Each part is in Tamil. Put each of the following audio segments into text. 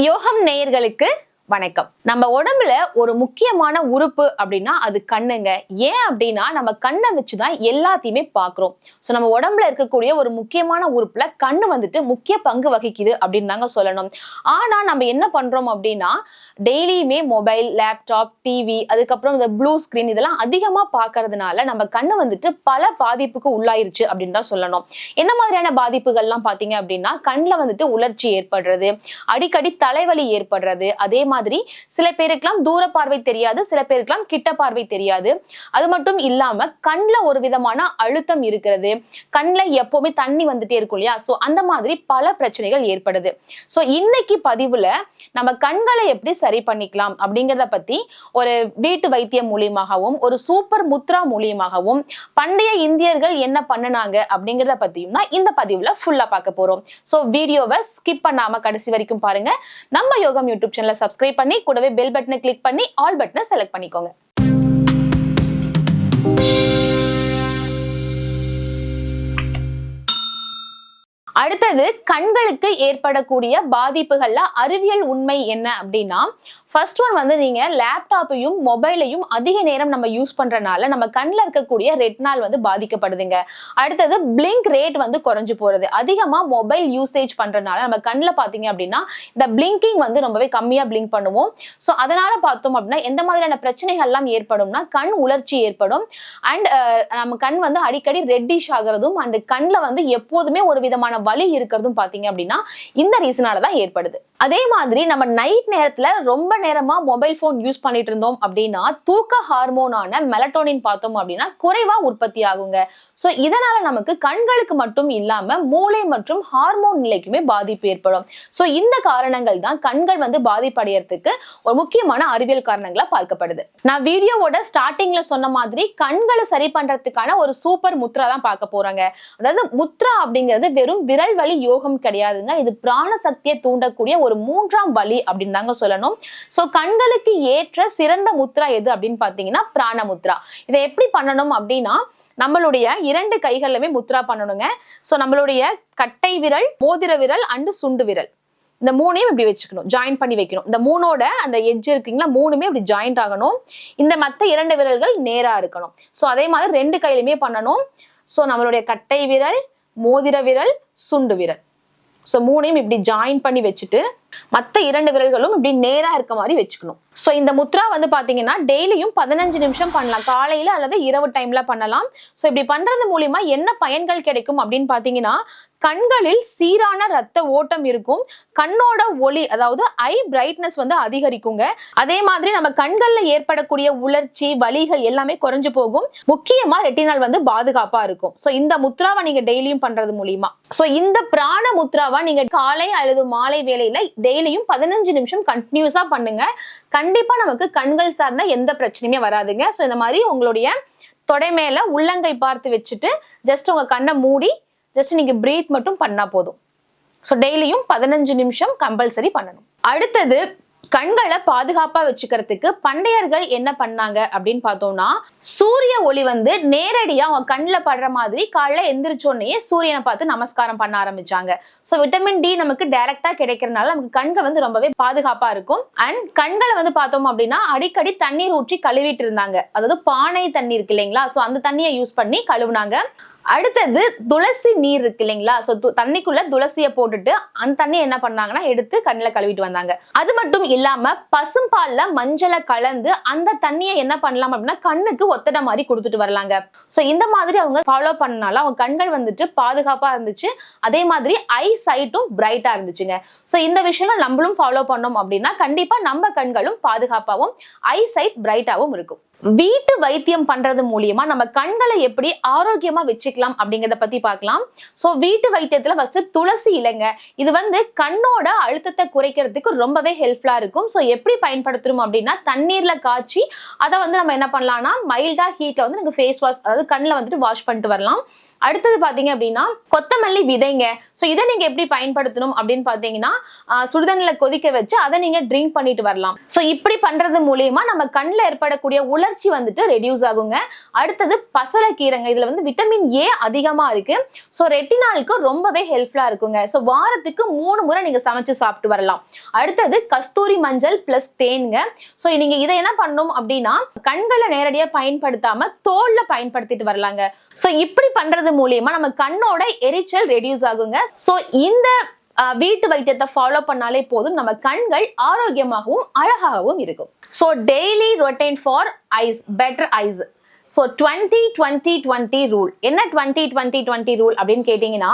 யோகம் நேயர்களுக்கு வணக்கம். நம்ம உடம்புல ஒரு முக்கியமான உறுப்பு அப்படின்னா அது கண்ணுங்க. ஏன் அப்படின்னா நம்ம கண்ணை வச்சுதான் எல்லாத்தையுமே பாக்குறோம் ஸோ நம்ம உடம்புல இருக்கக்கூடிய ஒரு முக்கியமான உறுப்புல கண்ணு வந்துட்டு முக்கிய பங்கு வகிக்குது அப்படின்னு தாங்க சொல்லணும். ஆனா நம்ம என்ன பண்றோம் அப்படின்னா டெய்லியுமே மொபைல் லேப்டாப் டிவி அதுக்கப்புறம் இந்த ப்ளூ ஸ்கிரீன் இதெல்லாம் அதிகமா பார்க்கறதுனால நம்ம கண்ணு வந்துட்டு பல பாதிப்புக்கு உள்ளாயிருச்சு அப்படின்னு தான் சொல்லணும். என்ன மாதிரியான பாதிப்புகள்லாம் பார்த்தீங்க அப்படின்னா கண்ணில் வந்துட்டு உலர்ச்சி ஏற்படுறது அடிக்கடி தலைவலி ஏற்படுறது அதே மாதிரி சில பேருக்கெல்லாம் தூர பார்வை தெரியாது சில பேருக்கெல்லாம் கிட்ட பார்வை தெரியாது. அது மட்டும் இல்லாம கண்ணில் ஒரு விதமான அழுத்தம் இருக்கிறது. கண்ணில் எப்பவுமே தண்ணி வந்துட்டே இருக்கும் இல்லையா? ஸோ அந்த மாதிரி பல பிரச்சனைகள் ஏற்படுது. ஸோ இன்னைக்கு பதிவுல நம்ம கண்களை எப்படி சரி பண்ணிக்கலாம் அப்படிங்கிறத பத்தி ஒரு வீட்டு வைத்தியம் மூலியமாகவும் ஒரு சூப்பர் முத்ரா மூலியமாகவும் பண்டைய இந்தியர்கள் என்ன பண்ணுனாங்க அப்படிங்கிறத பத்தியும் தான் இந்த பதிவுல ஃபுல்லா பார்க்க போறோம். ஸோ வீடியோவை ஸ்கிப் பண்ணாம கடைசி வரைக்கும் பாருங்க. நம்ம யோகம் யூடியூப் சேனலை சப்ஸ்கிரைப் பண்ணி கூடவே பெல் பட்டனை கிளிக் பண்ணி ஆல் பட்டனை செலக்ட் பண்ணிக்கோங்க. அடுத்தது கண்களுக்கு ஏற்படக்கூடிய பாதிப்புகள்ல அறிவியல் உண்மை என்ன அப்படின்னா ஃபர்ஸ்ட் ஒன் வந்து நீங்க லேப்டாப்பையும் மொபைலையும் அதிக நேரம் நம்ம யூஸ் பண்றனால நம்ம கண்ணில் இருக்கக்கூடிய ரெட்னால் வந்து பாதிக்கப்படுதுங்க. அடுத்தது பிளிங்க் ரேட் வந்து குறைஞ்சு போறது. அதிகமா மொபைல் யூசேஜ் பண்றதுனால நம்ம கண்ணில் பார்த்தீங்க அப்படின்னா இந்த பிளிங்கிங் வந்து ரொம்பவே கம்மியா பிளிங்க் பண்ணுவோம். ஸோ அதனால பார்த்தோம் அப்படின்னா எந்த மாதிரியான பிரச்சனைகள்லாம் ஏற்படும்னா கண் உலர்ச்சி ஏற்படும். அண்ட் நம்ம கண் வந்து அடிக்கடி ரெட்டிஷ் ஆகிறதும் அண்ட் கண்ணில் வந்து எப்போதுமே ஒரு விதமான வலி இருக்கிறதும் பார்த்தீங்க அப்படின்னா இந்த ரீசனால தான் ஏற்படுது. அதே மாதிரி நம்ம நைட் நேரத்தில் ரொம்ப நேரமா மொபைல் ஃபோன் யூஸ் பண்ணிட்டு இருந்தோம் அப்படின்னா தூக்க ஹார்மோனான மெலட்டோனின் பார்த்தோம் அப்படின்னா குறைவா உற்பத்தி ஆகுங்க. ஸோ இதனால நமக்கு கண்களுக்கு மட்டும் இல்லாம மூளை மற்றும் ஹார்மோன் நிலைக்குமே பாதிப்பு ஏற்படும். ஸோ இந்த காரணங்கள் தான் கண்கள் வந்து பாதிப்படையறதுக்கு ஒரு முக்கியமான அறிவியல் காரணங்களா பார்க்கப்படுது. நான் வீடியோவோட ஸ்டார்டிங்ல சொன்ன மாதிரி கண்களை சரி பண்றதுக்கான ஒரு சூப்பர் முத்ரா தான் பார்க்க போறாங்க. அதாவது முத்ரா அப்படிங்கிறது வெறும் விரல் வழி யோகம் கிடையாதுங்க. இது பிராண சக்தியை தூண்டக்கூடிய ஒரு மூன்றாம் வழி அப்படின்னு தாங்க சொல்லணும். ஸோ கண்களுக்கு ஏற்ற சிறந்த முத்ரா எது அப்படின்னு பார்த்தீங்கன்னா பிராண முத்ரா இதை எப்படி பண்ணணும் அப்படின்னா நம்மளுடைய இரண்டு கைகளிலுமே முத்ரா பண்ணணுங்க. ஸோ நம்மளுடைய கட்டை விரல் மோதிர விரல் அண்டு சுண்டு விரல். இந்த மூணையும் இப்படி வச்சுக்கணும். ஜாயின் பண்ணி வைக்கணும். இந்த மூணோட அந்த எஜ் இருக்குங்களா மூணுமே இப்படி ஜாயிண்ட் ஆகணும். இந்த மற்ற இரண்டு விரல்கள் நேராக இருக்கணும். ஸோ அதே மாதிரி ரெண்டு கையிலுமே பண்ணணும். ஸோ நம்மளுடைய கட்டை விரல் மோதிர விரல் சுண்டு விரல். ஸோ மூணையும் இப்படி ஜாயின் பண்ணி வச்சுட்டு மற்ற இரண்டு விரல்களும் இப்படி நேரா இருக்க மாதிரி வச்சுக்கணும். ஸோ இந்த முத்ரா வந்து பாத்தீங்கன்னா டெய்லியும் பதினஞ்சு நிமிஷம் பண்ணலாம். காலையில அல்லது இரவு டைம்ல பண்ணலாம். ஸோ இப்படி பண்றது மூலியமா என்ன பயன்கள் கிடைக்கும் அப்படின்னு பாத்தீங்கன்னா கண்களில் சீரான ரத்த ஓட்டம் இருக்கும். கண்ணோட ஒளி அதாவது ஐ பிரைட்னஸ் வந்து அதிகரிக்குங்க. அதே மாதிரி நம்ம கண்கள்ல ஏற்படக்கூடிய உலர்ச்சி வலிகள் எல்லாமே குறைஞ்சு போகும். முக்கியமா ரெட்டினால் வந்து பாதுகாப்பா இருக்கும். ஸோ இந்த முத்ராவை நீங்க டெய்லியும் பண்றது மூலியமா. ஸோ இந்த பிராண முத்ராவை நீங்க காலை அல்லது மாலை வேலையில டெய்லியும் பதினஞ்சு நிமிஷம் கண்டினியூஸா பண்ணுங்க. கண்டிப்பா நமக்கு கண்கள் சார்ந்த எந்த பிரச்சனையுமே வராதுங்க. ஸோ இந்த மாதிரி உங்களுடைய தொடை மேல உள்ளங்கை பார்த்து வச்சுட்டு ஜஸ்ட் உங்க கண்ணை மூடி ஜஸ்ட் நீங்க பிரீத் மட்டும் பண்ணா போதும். ஸோ டெய்லியும் பதினஞ்சு நிமிஷம் கம்பல்சரி பண்ணணும். அடுத்தது கண்களை பாதுகாப்பா வச்சுக்கிறதுக்கு பண்டையர்கள் என்ன பண்ணாங்க அப்படின்னு பார்த்தோம்னா சூரிய ஒளி வந்து நேரடியா அவங்க கண்ணில் படுற மாதிரி காலைல எந்திரிச்சோடனே சூரியனை பார்த்து நமஸ்காரம் பண்ண ஆரம்பிச்சாங்க. ஸோ விட்டமின் டி நமக்கு டைரக்டா கிடைக்கிறதுனால நமக்கு கண்கள் வந்து ரொம்பவே பாதுகாப்பா இருக்கும். அண்ட் கண்களை வந்து பார்த்தோம் அப்படின்னா அடிக்கடி தண்ணீர் ஊற்றி கழுவிட்டு இருந்தாங்க. அதாவது பானை தண்ணி இருக்கு இல்லைங்களா? ஸோ அந்த தண்ணியை யூஸ் பண்ணி கழுவுனாங்க. அடுத்தது துளசி நீர் இருக்கு இல்லைங்களா? ஸோ தண்ணிக்குள்ள துளசியை போட்டுட்டு அந்த தண்ணி என்ன பண்ணாங்கன்னா எடுத்து கண்ணில் கழுவிட்டு வந்தாங்க. அது மட்டும் இல்லாம பசும்பால்ல மஞ்சளை கலந்து அந்த தண்ணியை என்ன பண்ணலாம் அப்படின்னா கண்ணுக்கு ஒத்தடை மாதிரி கொடுத்துட்டு வரலாங்க. ஸோ இந்த மாதிரி அவங்க ஃபாலோ பண்ணனால அவங்க கண்கள் வந்துட்டு பாதுகாப்பா இருந்துச்சு. அதே மாதிரி ஐ சைட்டும் பிரைட்டா இருந்துச்சுங்க. ஸோ இந்த விஷயங்கள் நம்மளும் ஃபாலோ பண்ணோம் அப்படின்னா கண்டிப்பா நம்ம கண்களும் பாதுகாப்பாகவும் ஐ சைட் பிரைட்டாகவும் இருக்கும். வீட்டு வைத்தியம் பண்றது மூலியமா நம்ம கண்களை எப்படி ஆரோக்கியமா வச்சுக்கலாம் அப்படிங்கறத பத்தி பார்க்கலாம். சோ வீட்டு வைத்தியத்துல ஃபர்ஸ்ட் துளசி இலைங்க. இது வந்து கண்ணோட அழுத்தத்தை குறைக்கிறதுக்கு ரொம்பவே ஹெல்ப்ஃபுல்லா இருக்கும். சோ எப்படி பயன்படுத்துறோம் அப்படின்னா தண்ணீர்ல காய்ச்சி அதை வந்து நம்ம என்ன பண்ணலாம்னா மைல்டா ஹீட்ல வந்து நம்ம ஃபேஸ் வாஷ் அதாவது கண்ணில் வந்துட்டு வாஷ் பண்ணிட்டு வரலாம். அடுத்தது பாத்தீங்க அப்படின்னா கொத்தமல்லி விதைங்க. ஸோ இதை நீங்க எப்படி பயன்படுத்தணும் அப்படின்னு பாத்தீங்கன்னா சுடுதண்ணில கொதிக்க வச்சு அதை நீங்க ட்ரிங்க் பண்ணிட்டு வரலாம். ஸோ இப்படி பண்றது மூலியமா நம்ம கண்ணில் ஏற்படக்கூடிய உலர் உலர்ச்சி வந்துட்டு ரெடியூஸ் ஆகுங்க. அடுத்தது பசலைக்கீரைங்க. இதில் வந்து விட்டமின் ஏ அதிகமாக இருக்குது ஸோ ரெட்டினாலுக்கு ரொம்பவே ஹெல்ப்ஃபுல்லாக இருக்குங்க. ஸோ வாரத்துக்கு மூணு முறை நீங்கள் சமைச்சு சாப்பிட்டு வரலாம். அடுத்தது கஸ்தூரி மஞ்சள் ப்ளஸ் தேன்ங்க. ஸோ நீங்கள் இதை என்ன பண்ணணும் அப்படின்னா கண்களை நேரடியாக பயன்படுத்தாமல் தோலில் பயன்படுத்திட்டு வரலாங்க. ஸோ இப்படி பண்ணுறது மூலியமாக நம்ம கண்ணோட எரிச்சல் ரெடியூஸ் ஆகுங்க. ஸோ இந்த வீட்டு வைத்தியத்தை ஃபாலோ பண்ணாலே போதும். நம்ம கண்கள் ஆரோக்கியமாகவும் அழகாகவும் இருக்கும். So daily routine for eyes better eyes so twenty twenty twenty rule என்ன டுவெண்ட்டி டுவெண்ட்டி டுவெண்ட்டி ரூல் அப்படின்னு கேட்டிங்கன்னா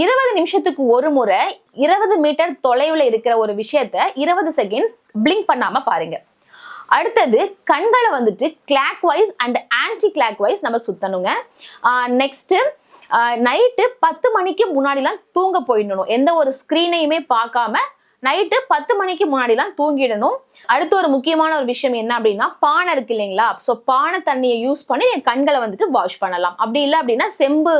இருபது நிமிஷத்துக்கு ஒரு முறை இருபது மீட்டர் தொலைவில் இருக்கிற ஒரு விஷயத்த இருபது செகண்ட்ஸ் பிளிங்க் பண்ணாம பாருங்க. அடுத்தது கண்களை வந்துட்டு clockwise and anticlockwise நம்ம சுத்தணுங்க நெக்ஸ்ட்டு நைட்டு பத்து மணிக்கு முன்னாடிலாம் தூங்க போயிடணும். எந்த ஒரு ஸ்க்ரீனையுமே பார்க்காம நைட்டு பத்து மணிக்கு முன்னாடிலாம் தூங்கிடணும். அடுத்து ஒரு முக்கியமான ஒரு விஷயம் என்ன அப்படின்னா பானை இருக்கு இல்லைங்களா? ஸோ பானை தண்ணியை யூஸ் பண்ணி என் கண்களை வந்துட்டு வாஷ் பண்ணலாம். அப்படி இல்லை அப்படின்னா செம்பு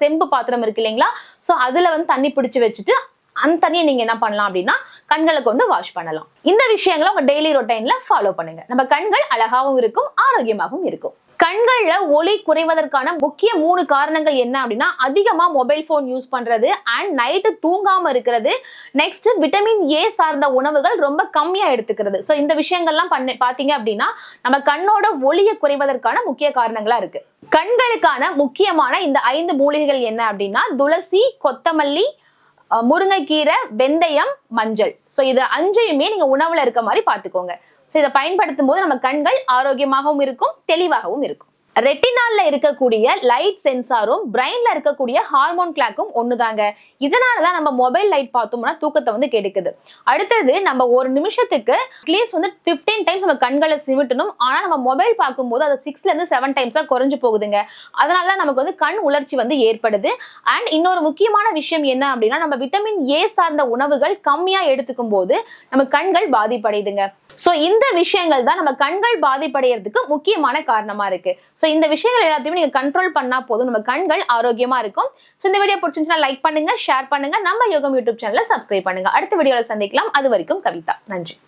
செம்பு பாத்திரம் இருக்கு இல்லைங்களா? ஸோ அதில் வந்து தண்ணி பிடிச்சி வச்சுட்டு அந்த தண்ணியை நீங்க என்ன பண்ணலாம் அப்படின்னா கண்களை கொண்டு வாஷ் பண்ணலாம். இந்த விஷயங்களை உங்க டெய்லி ரொட்டைன்ல ஃபாலோ பண்ணுங்க. நம்ம கண்கள் அழகாவும் இருக்கும் ஆரோக்கியமாகவும் இருக்கும். கண்கள்ல ஒளி குறைவதற்கான முக்கிய மூணு காரணங்கள் என்ன அப்படின்னா அதிகமா மொபைல் ஃபோன் யூஸ் பண்றது அண்ட் நைட்டு தூங்காம இருக்கிறது நெக்ஸ்ட் விட்டமின் ஏ சார்ந்த உணவுகள் ரொம்ப கம்மியா எடுத்துக்கிறது. ஸோ இந்த விஷயங்கள்லாம் பண்ண பாத்தீங்க அப்படின்னா நம்ம கண்ணோட ஒளியை குறைவதற்கான முக்கிய காரணங்களா இருக்கு. கண்களுக்கான முக்கியமான இந்த ஐந்து மூலிகைகள் என்ன அப்படின்னா துளசி கொத்தமல்லி முருங்கைக்கீரை வெந்தயம் மஞ்சள். ஸோ இது அஞ்சையுமே நீங்க உணவுல இருக்க மாதிரி பார்த்துக்கோங்க. ஸோ இதை பயன்படுத்தும் போது நம்ம கண்கள் ஆரோக்கியமாகவும் இருக்கும் தெளிவாகவும் இருக்கும். ரெட்டினால்ல இருக்கக்கூடிய லைட் சென்சாரும் பிரெயின்ல இருக்கக்கூடிய ஹார்மோன் கிளாக்கும் ஒண்ணுதாங்க. இதனால தான் நம்ம மொபைல் லைட் பார்த்தோம்னா தூக்கத்தை வந்து கெடுக்குது. அடுத்தது நம்ம ஒரு நிமிஷத்துக்கு அட்லீஸ்ட் வந்து 15 டைம்ஸ் நம்ம கண்களை சிமிட்டணும். ஆனா நம்ம மொபைல் பார்க்கும்போது அது சிக்ஸ்ல இருந்து செவன் டைம்ஸா குறைஞ்சு போகுதுங்க. அதனால நமக்கு வந்து கண் உலர்ச்சி வந்து ஏற்படுது. அண்ட் இன்னொரு முக்கியமான விஷயம் என்ன அப்படின்னா நம்ம விட்டமின் ஏ சார்ந்த உணவுகள் கம்மியா எடுத்துக்கும் போது நம்ம கண்கள் பாதிப்படையுதுங்க. ஸோ இந்த விஷயங்கள் தான் நம்ம கண்கள் பாதிப்படைகிறதுக்கு முக்கியமான காரணமா இருக்கு. ஸோ இந்த விஷயங்கள் எல்லாத்தையுமே நீங்க கண்ட்ரோல் பண்ணா போதும். நம்ம கண்கள் ஆரோக்கியமா இருக்கும். ஸோ இந்த வீடியோ பிடிச்சிருந்துச்சுன்னா லைக் பண்ணுங்க ஷேர் பண்ணுங்க. நம்ம யோகம் யூடியூப் சேனலை சப்ஸ்கிரைப் பண்ணுங்க. அடுத்த வீடியோவில் சந்திக்கலாம். அது வரைக்கும் கவிதா. நன்றி.